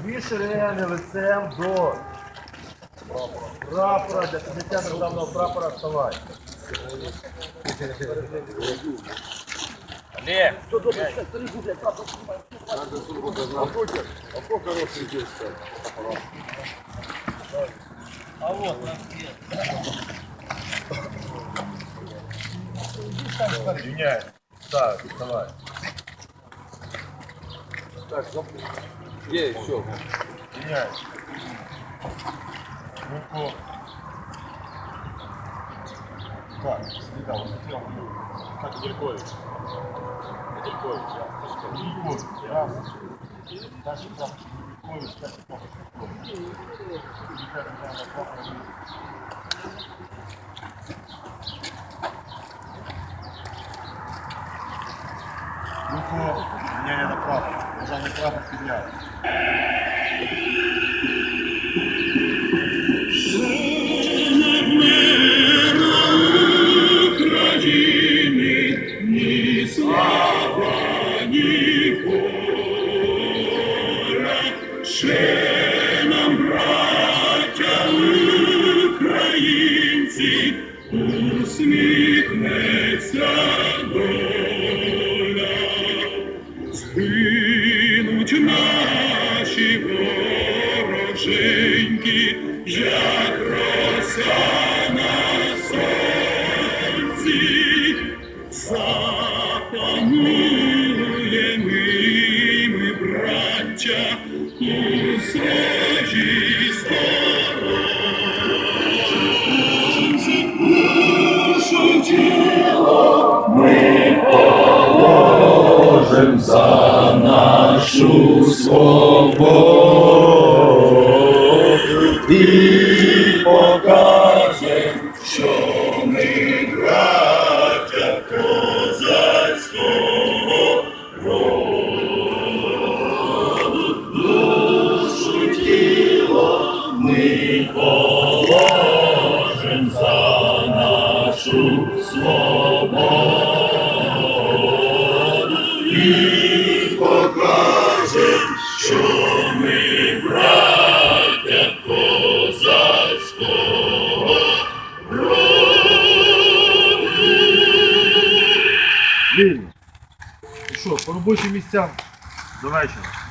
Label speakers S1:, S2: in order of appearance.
S1: Дві ширини лицем до прапора, для підняття державного прапора вставай. Олег! Меняй. Так, вставай.
S2: Є, все.
S1: Меняй. Руку. Так, слегка, вот хотел. Так, Делькович. Делькович, да. Делькович, раз. Дальше так, Делькович, так, Делькович. Руку, меняй на прапор. Державный прапор.
S3: Українці, усміхнеться згинуть наші вороженьки, як роса на сонці, запанує ми, браття, у своїй Душу тіло ми положим за нашу свободу і покажем, що ми браття козацького роду. Душу тіло ми положим за нашу свободу козацького.
S1: Вільно. І що, по робочим місцям до вечора.